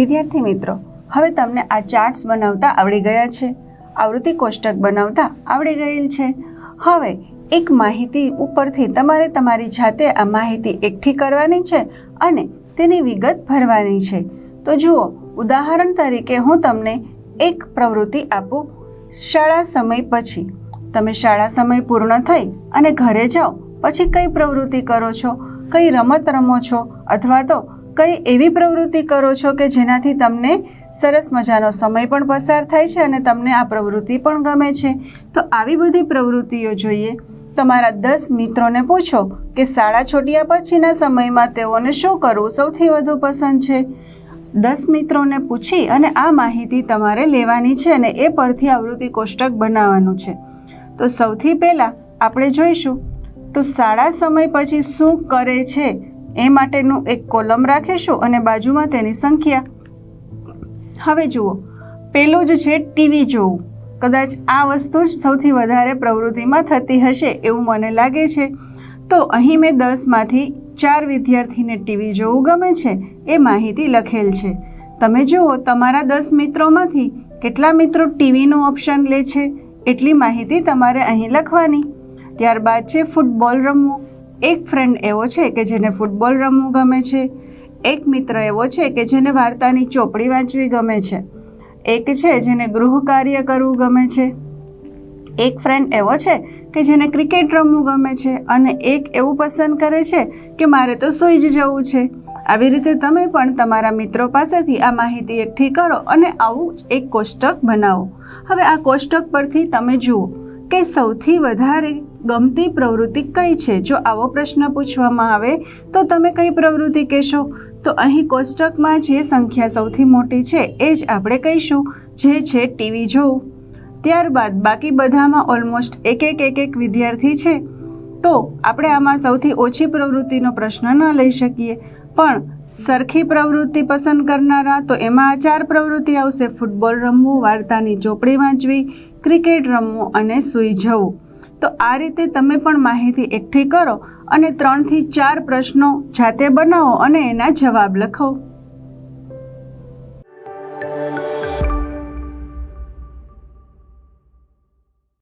વિદ્યાર્થી મિત્રો, હવે તમને આ ચાર્ટ્સ બનાવતા આવડી ગયા છે. આવૃત્તિ કોષ્ટક બનાવતા આવડી ગયેલ છે. હવે એક માહિતી ઉપરથી તમારે તમારી જાતે આ માહિતી એકઠી કરવાની છે અને તેની વિગત ભરવાની છે. તો જુઓ, ઉદાહરણ તરીકે હું તમને એક પ્રવૃત્તિ આપું. શાળા સમય પછી. તમે શાળા સમય પૂર્ણ થઈ અને ઘરે જાઓ. પછી કઈ પ્રવૃત્તિ કરો છો? કઈ રમત રમો છો? અથવા તો કઈ એવી પ્રવૃત્તિ કરો છો કે જેનાથી તમને સરસ મજાનો સમય પણ પસાર થાય છે અને તમને આ પ્રવૃત્તિ પણ ગમે છે? તો આવી બધી પ્રવૃત્તિઓ જોઈએ. તમારા દસ મિત્રોને પૂછો કે શાળા છોડ્યા પછીના સમયમાં તેઓને શું કરવું સૌથી વધુ પસંદ છે? દસ મિત્રોને પૂછી અને આ માહિતી તમારે લેવાની છે અને એ પરથી આવૃત્તિ કોષ્ટક બનાવવાનું છે. તો સૌથી પહેલાં આપણે જોઈશું. તો શાળા સમય પછી શું કરે છે? એ માટેનું એક કોલમ રાખીશું અને બાજુમાં તેની સંખ્યા. હવે જુઓ, પેલું જ છે ટીવી જોવું. કદાચ આ વસ્તુ જ સૌથી વધારે પ્રવૃત્તિમાં થતી હશે એવું મને લાગે છે. તો અહીં મેં દસમાંથી ચાર વિદ્યાર્થીને ટીવી જોવું ગમે છે એ માહિતી લખેલ છે. તમે જુઓ, તમારા દસ મિત્રોમાંથી કેટલા મિત્રો ટીવીનું ઓપ્શન લે છે? એટલી માહિતી તમારે અહીં લખવાની. ત્યારબાદ છે ફૂટબોલ રમવું. એક ફ્રેન્ડ એવો છે કે જેને ફૂટબોલ રમવું ગમે છે. એક મિત્ર એવો છે કે જેને વાર્તાની ચોપડી વાંચવી ગમે છે. એક છે જેને ગૃહ કાર્ય કરવું ગમે છે. એક ફ્રેન્ડ એવો છે કે જેને ક્રિકેટ રમવું ગમે છે અને એક એવું પસંદ કરે છે કે મારે તો સૂઈ જ જવું છે. આવી રીતે તમે પણ તમારા મિત્રો પાસેથી આ માહિતી એકઠી કરો અને આવું એક કોષ્ટક બનાવો. હવે આ કોષ્ટક પરથી તમે જુઓ કે સૌથી વધારે ગમતી પ્રવૃત્તિ કઈ છે? જો આવો પ્રશ્ન પૂછવામાં આવે, તો તમે કઈ પ્રવૃત્તિ કહેશો? તો અહીં કોષ્ટકમાં જે સંખ્યા સૌથી મોટી છે, એ જ આપણે કહીશું, જે છે ટીવી જોવું. ત્યારબાદ બાકી બધામાં ઓલમોસ્ટ એક એક એક એક વિદ્યાર્થી છે. તો આપણે આમાં સૌથી ઓછી પ્રવૃત્તિનો પ્રશ્ન ન લઈ શકીએ. પણ સરખી પ્રવૃત્તિ પસંદ કરનારા, તો એમાં આ ચાર પ્રવૃત્તિ આવશે. ફૂટબોલ રમવું, વાર્તાની ચોપડી વાંચવી, ક્રિકેટ રમવું અને સૂઈ જવું. તો આ રીતે તમે પણ માહિતી એકઠી કરો અને ત્રણથી ચાર પ્રશ્નો જાતે બનાવો અને એના જવાબ લખો.